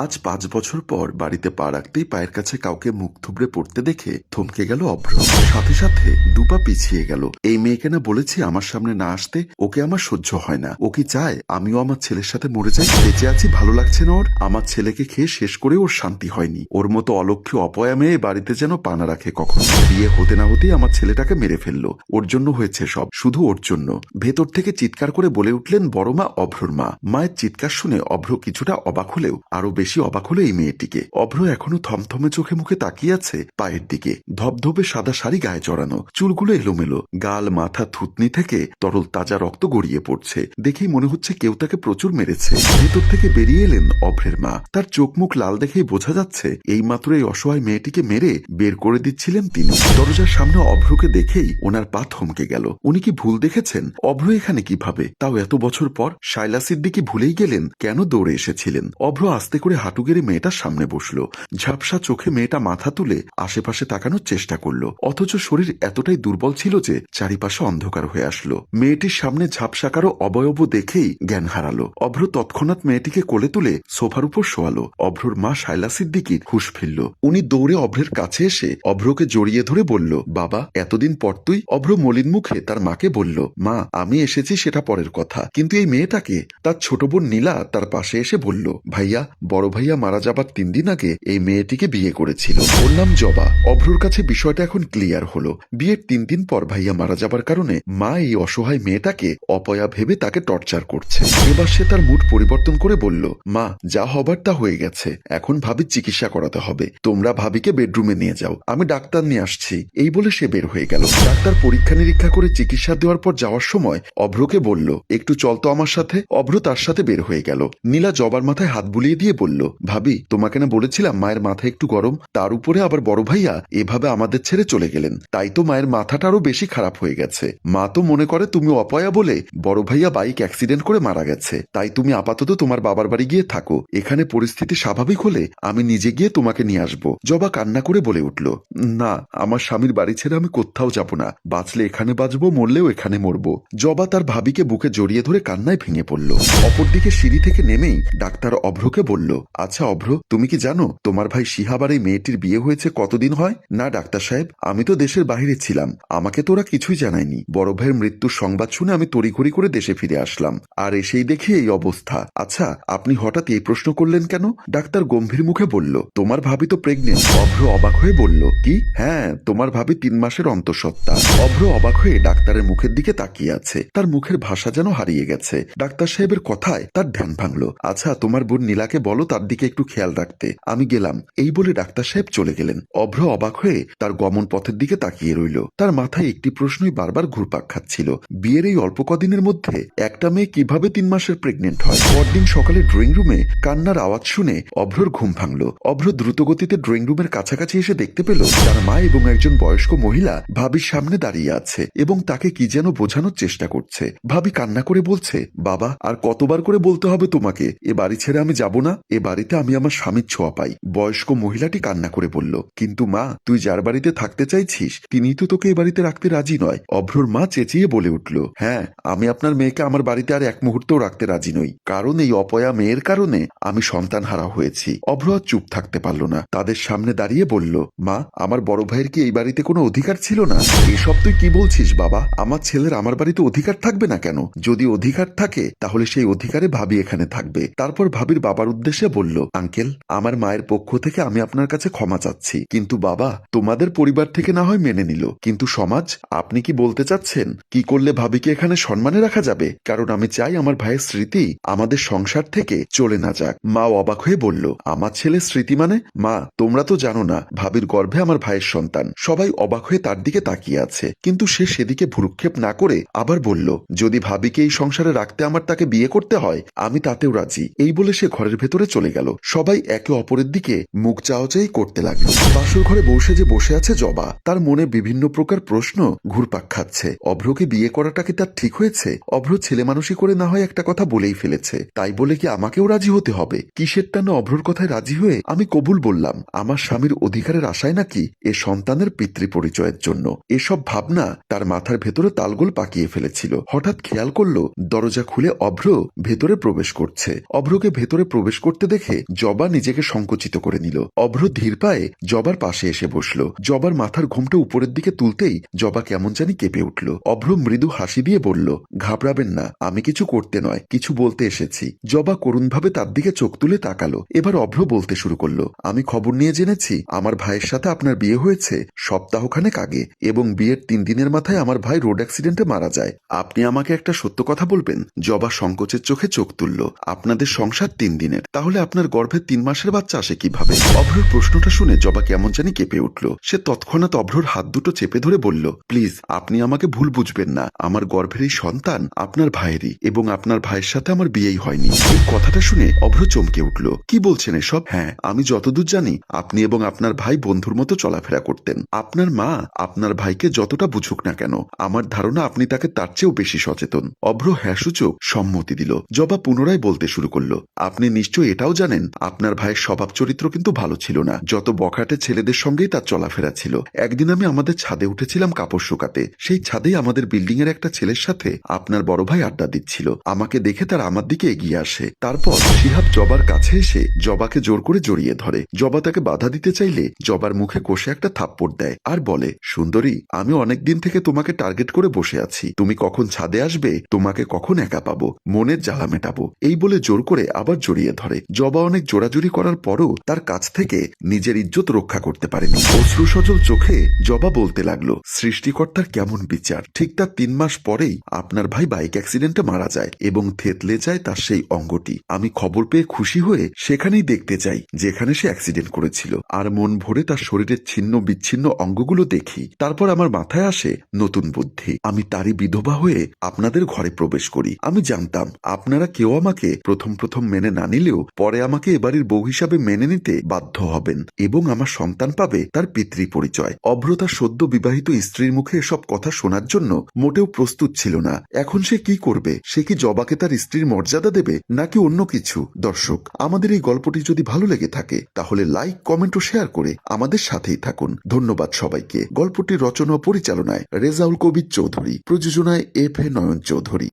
আজ পাঁচ বছর পর বাড়িতে পা রাখতেই পায়ের কাছে কাউকে মুখ থুবড়ে পড়তে দেখে থমকে গেল অভ্র। সাথে সাথে দুপা পিছিয়ে গেল। এই মেয়েকে না বলেছি আমার সামনে না আসতে, ওকে আমার সহ্য হয় না। ও কি চায়? আমিও আমার ছেলের সাথে মরে যাই? বেঁচে আছি? ভালো লাগছে না ওর? আমার ছেলেকে খেয়ে শেষ করে ওর শান্তি হয়নি। ওর মতো অলক্ষ্য অপয়া মেয়ে বাড়িতে যেন পানা রাখে কখন। বিয়ে হতে না হতেই আমার ছেলেটাকে মেরে ফেলল। ওর জন্য হয়েছে সব, শুধু ওর জন্য। ভেতর থেকে চিৎকার করে বলে উঠলেন বড় মা অভ্রর মা। মায়ের চিৎকার শুনে অভ্র কিছুটা অবাক হলেও আরও বেশি অবাক হলো এই মেয়েটিকে। অভ্র এখনও থমথমে চোখে মুখে তাকিয়ে আছে পায়ের দিকে। ধবধবে সাদা শাড়ি গায়ে চড়ানো চুলগুলো এলোমেলো, গাল, মাথা, থুতনি থেকে তরল তাজা রক্ত গড়িয়ে পড়ছে। দেখেই মনে হচ্ছে কেউ তাকে প্রচুর মেরেছে। ভেতর থেকে বেরিয়ে এলেন অভ্রের মা। তার চোখ মুখ লাল দেখেই বোঝা যাচ্ছে এই মাত্র এই অসহায় মেয়েটিকে মেরে বের করে দিচ্ছিলেন তিনি। দরজার সামনে অভ্রকে দেখেই ওনার পা থমকে গেল। উনি কি ভুল দেখেছেন? অভ্র এখানে কীভাবে? তাও এত বছর পর শাইলা সিদ্দিকি ভুলেই গেলেন। কেন দৌড়ে এসেছিলেন? অভ্র আস্তে করে হাঁটু গেড়ে মেয়েটার সামনে বসল। ঝাপসা চোখে মেয়েটা মাথা তুলে আশেপাশে তাকানোর চেষ্টা করল। অথচ শরীর এতটাই দুর্বল ছিল যে চারিপাশে অন্ধকার হয়ে আসলো। মেয়েটির সামনে ঝাপসাকারো অবয়ব দেখেই জ্ঞান হারালো। অভ্র তৎক্ষণাৎ মেয়েটিকে কোলে তুলে সোফার উপর শোয়ালো। অভ্রর মা শাইলা সিদ্দিকির হুশ ফিরল। উনি দৌড়ে অভ্রের কাছে এসে অভ্রকে জড়িয়ে ধরে বলল, বাবা, এতদিন পর তুই? অভ্র মলিন মুখে তার মাকে বলল, মা, আমি এসেছি সেটা পরের কথা। কিন্তু এই মেয়েটাকে তার ছোট বোন নীলা তার পাশে এসে বলল, ভাইয়া ভাইয়া মারা যাবার তিন দিন আগে এই মেয়েটিকে বিয়ে করেছিল। ওর নাম জবা। অভ্রর কাছে বিষয়টা এখন ক্লিয়ার হলো। বিয়ের তিন দিন পর ভাইয়া মারা যাবার কারণে মা এই অসহায় মেয়েটাকে অপয়া ভেবে তাকে টর্চার করছে। এবার সে তার মুড পরিবর্তন করে বলল, মা, যা হবার তা হয়ে গেছে। এখন ভাবির চিকিৎসা করাতে হবে। তোমরা ভাবিকে বেডরুমে নিয়ে যাও। আমি ডাক্তার নিয়ে আসছি। এই বলে সে বের হয়ে গেল। ডাক্তার পরীক্ষা নিরীক্ষা করে চিকিৎসা দেওয়ার পর যাওয়ার সময় অভ্রকে বলল, একটু চল তো আমার সাথে। অভ্র তার সাথে বের হয়ে গেল। নীলা জবার মাথায় হাত বুলিয়ে দিয়ে বলল ভাবি, তোমাকে না বলেছিলাম মায়ের মাথা একটু গরম? তার উপরে আবার বড় ভাইয়া এভাবে আমাদের ছেড়ে চলে গেলেন। তাই তো মায়ের মাথাটা আরও বেশি খারাপ হয়ে গেছে। মা তো মনে করে তুমি অপয়া বলে বড় ভাইয়া বাইক অ্যাক্সিডেন্ট করে মারা গেছে। তাই তুমি আপাতত তোমার বাবার বাড়ি গিয়ে থাকো। এখানে পরিস্থিতি স্বাভাবিক হলে আমি নিজে গিয়ে তোমাকে নিয়ে আসব। জবা কান্না করে বলে উঠল, না, আমার স্বামীর বাড়ি ছেড়ে আমি কোথাও যাব না। বাঁচলে এখানে বাঁচবো, মরলেও এখানে মরবো। জবা তার ভাবিকে বুকে জড়িয়ে ধরে কান্নায় ভেঙে পড়ল। অপরদিকে সিঁড়ি থেকে নেমেই ডাক্তার অভ্রকে বলল আচ্ছা অভ্র, তুমি কি জানো তোমার ভাই শিহাবার এই মেয়েটির বিয়ে হয়েছে কতদিন হয়? না, ডাক্তার সাহেব, আমি তো দেশের বাইরে ছিলাম। আমাকে তো ওরা কিছুই জানায়নি। বড় ভাইয়ের মৃত্যুর সংবাদ শুনে আমি তড়িঘড়ি করে দেশে ফিরে আসলাম। আর এসেই দেখি এই অবস্থা। আচ্ছা আপনি হঠাৎ এই প্রশ্ন করলেন কেন? ডাক্তার গম্ভীর মুখে বলল, তোমার ভাবি তো প্রেগনেন্ট অভ্র অবাক হয়ে বলল, কি? হ্যাঁ তোমার ভাবি তিন মাসের অন্তঃসত্ত্বা। অভ্র অবাক হয়ে ডাক্তারের মুখের দিকে তাকিয়ে আছে। তার মুখের ভাষা যেন হারিয়ে গেছে। ডাক্তার সাহেবের কথায় তার ধ্যান ভাঙলো। আচ্ছা তোমার বোন নীলাকে বলো তার দিকে একটু খেয়াল রাখতে। আমি গেলাম। এই বলে ডাক্তার সাহেব চলে গেলেন। অভ্র অবাক হয়ে তার গমন পথের দিকে তাকিয়ে রইল। তার মাথায় একটি প্রশ্নই বারবার ঘুরপাক খাচ্ছিল। বিয়ের এই অল্প কদিনের মধ্যে একটা মেয়ে কীভাবে তিন মাসের প্রেগনেন্ট হয়? পরদিন সকালে ড্রয়িং রুমে কান্নার আওয়াজ শুনে অভ্রর ঘুম ভাঙল। অভ্র দ্রুতগতিতে ড্রয়িং রুমের কাছাকাছি এসে দেখতে পেল, তার মা এবং একজন বয়স্ক মহিলা ভাবির সামনে দাঁড়িয়ে আছে এবং তাকে কি যেন বোঝানোর চেষ্টা করছে। ভাবি কান্না করে বলছে, বাবা, আর কতবার করে বলতে হবে তোমাকে? এ বাড়ি ছেড়ে আমি যাব না? এ বাড়িতে আমি আমার স্বামীর ছোঁয়া পাই। বয়স্ক মহিলাটি কান্না করে বলল, কিন্তু মা, তুই যার বাড়িতে থাকতে চাইছিস, তিনিই তো তোকে এ বাড়িতে রাখতে রাজি নয়। অভ্রর মা চেঁচিয়ে বলে উঠল হ্যাঁ আমি আপনার মেয়েকে আমার বাড়িতে আর এক মুহূর্তও রাখতে রাজি নই। কারণ এই অপয়া মেয়ের কারণে আমি সন্তান হারা হয়েছি। অভ্র চুপ থাকতে পারল না। তাদের সামনে দাঁড়িয়ে বলল, মা, আমার বড় ভাইয়ের কি এই বাড়িতে কোনো অধিকার ছিল না? এসব তুই কি বলছিস, বাবা? আমার ছেলের আমার বাড়িতে অধিকার থাকবে না কেন? যদি অধিকার থাকে, তাহলে সেই অধিকারে ভাবি এখানে থাকবে। তারপর ভাবির বাবার উদ্দেশ্যে বলল, আঙ্কেল, আমার মায়ের পক্ষ থেকে আমি আপনার কাছে ক্ষমা চাচ্ছি। কিন্তু বাবা, তোমাদের পরিবার থেকে না হয় মেনে নিল। কিন্তু সমাজ, আপনি কি বলতে চাচ্ছেন? কি করলে ভাবিকে এখানে সম্মানে রাখা যাবে? কারণ আমি চাই আমার ভাইয়ের স্মৃতি আমাদের সংসার থেকে চলে না যাক। মা অবাক হয়ে বলল, আমার ছেলে স্মৃতি মানে? মা, তোমরা তো জানো না, ভাবির গর্ভে আমার ভাইয়ের সন্তান। সবাই অবাক হয়ে তার দিকে তাকিয়ে আছে। কিন্তু সে সেদিকে ভ্রুক্ষেপ না করে আবার বলল, যদি ভাবিকে এই সংসারে রাখতে আমার তাকে বিয়ে করতে হয়, আমি তাতেও রাজি। এই বলে সে ঘরের ভেতরে চলে গেল। সবাই একে অপরের দিকে মুখ চাওয়াচাই করতে লাগল। বাসর ঘরে বসে যে বসে আছে জবা, তার মনে বিভিন্ন প্রকার প্রশ্ন ঘুরপাক খাচ্ছে। অভ্রকে বিয়ে করাটা কি তার ঠিক হয়েছে? অভ্র ছেলে মানুষই করে না হয় একটা কথা বলেই ফেলেছে। তাই বলে কি আমাকেও রাজি হতে হবে? কিসের টানে অভ্রর কথায় রাজি হয়ে আমি কবুল বললাম, আমার স্বামীর অধিকারের আশায় নাকি এ সন্তানের পিতৃ পরিচয়ের জন্য? এসব ভাবনা তার মাথার ভেতরে তালগোল পাকিয়ে ফেলেছিল। হঠাৎ খেয়াল করল, দরজা খুলে অভ্র ভেতরে প্রবেশ করছে। অভ্রকে ভেতরে প্রবেশ করতে দেখে জবা নিজেকে সংকুচিত করে নিল। অভ্র ধীর পায়ে জবার পাশে এসে বসল। জবার মাথার ঘুমটা উপরের দিকে তুলতেই জবা কেমন জানি কেঁপে উঠল। অভ্র মৃদু হাসি দিয়ে বলল, ঘাবড়াবেন না, আমি কিছু করতে নয়, কিছু বলতে এসেছি। জবা করুণভাবে তার দিকে চোখ তুলে তাকালো। এবার অভ্র বলতে শুরু করল, আমি খবর নিয়ে জেনেছি, আমার ভাইয়ের সাথে আপনার বিয়ে হয়েছে সপ্তাহখানেক আগে এবং বিয়ের তিন দিনের মাথায় আমার ভাই রোড অ্যাক্সিডেন্টে মারা যায়। আপনি আমাকে একটা সত্য কথা বলবেন? জবা সংকোচের চোখে চোখ তুলল, আপনাদের সংসার তিন দিনের, তাহলে আপনার গর্ভে তিন মাসের বাচ্চা আসে কীভাবে? অভ্রর প্রশ্নটা শুনে জবা কেমন জানি কেঁপে উঠল। সে তৎক্ষণাৎ অভ্রর হাত দুটো চেপে ধরে বলল, প্লিজ, আপনি আমাকে ভুল বুঝবেন না। আমার গর্ভের এই সন্তান আপনার ভাইয়েরই এবং আপনার ভাইয়ের সাথে আমার বিয়েই হয়নি। কথাটা শুনে অভ্র চমকে উঠল। কি বলছেন এসব? হ্যাঁ আমি যতদূর জানি, আপনি এবং আপনার ভাই বন্ধুর মতো চলাফেরা করতেন। আপনার মা আপনার ভাইকে যতটা বুঝুক না কেন, আমার ধারণা আপনি তাকে তার চেয়েও বেশি সচেতন। অভ্র হ্যাসূচক সম্মতি দিল। জবা পুনরায় বলতে শুরু করল, আপনি নিশ্চয় এটাও জানেন, আপনার ভাইয়ের স্বভাব চরিত্র কিন্তু ভালো ছিল না। যত বখাটে ছেলেদের সঙ্গেই তার চলাফেরা ছিল। একদিন আমি আমাদের ছাদে উঠেছিলাম কাপড় শুকাতে। সেই ছাদেই আমাদের বিল্ডিং এর একটা ছেলের সাথে আপনার বড় ভাই আড্ডা দিচ্ছিল। আমাকে দেখে তার আমার দিকে এগিয়ে আসে। তারপর শিহাব জবার কাছে এসে জবাকে জোর করে জড়িয়ে ধরে। জবা তাকে বাধা দিতে চাইলে জবার মুখে কষে একটা থাপ্পড় দেয় আর বলে, সুন্দরী, আমি অনেক দিন থেকে তোমাকে টার্গেট করে বসে আছি। তুমি কখন ছাদে আসবে, তোমাকে কখন একা পাবো? মনের জ্বালা মেটাবো। এই বলে জোর করে আবার জড়িয়ে ধরে। জবা অনেক জোরাজুরি করার পরও তার কাছ থেকে নিজের ইজ্জত রক্ষা করতে পারেনি। অশ্রু সজল চোখে জবা বলতে লাগল, সৃষ্টিকর্তার কেমন বিচার? ঠিক তার তিন মাস পরেই আপনার ভাই বাইক অ্যাক্সিডেন্টে মারা যায় এবং থেতলে যায় তার সেই অঙ্গটি। আমি খবর পেয়ে খুশি হয়ে সেখানেই দেখতে যাই যেখানে সে অ্যাক্সিডেন্ট করেছিল। আর মন ভরে তার শরীরের ছিন্ন বিচ্ছিন্ন অঙ্গগুলো দেখি। তারপর আমার মাথায় আসে নতুন বুদ্ধি। আমি তারই বিধবা হয়ে আপনাদের ঘরে প্রবেশ করি। আমি জানতাম, আপনারা কেউ আমাকে প্রথম প্রথম মেনে না নিলেও পরে আমাকে এবারের বউ হিসাবে মেনে নিতে বাধ্য হবেন এবং আমার সন্তান পাবে তার পিতৃ পরিচয়। অভ্রতা সদ্য বিবাহিত স্ত্রীর মুখে এসব কথা শোনার জন্য মোটেও প্রস্তুত ছিল না। এখন সে কি করবে? সে কি জবাকে তার স্ত্রীর মর্যাদা দেবে নাকি অন্য কিছু? দর্শক, আমাদের এই গল্পটি যদি ভালো লেগে থাকে, তাহলে লাইক, কমেন্ট ও শেয়ার করে আমাদের সাথেই থাকুন। ধন্যবাদ সবাইকে। গল্পটির রচনা পরিচালনায় রেজাউল কবির চৌধুরী। প্রযোজনায় এফ এ নয়ন চৌধুরী।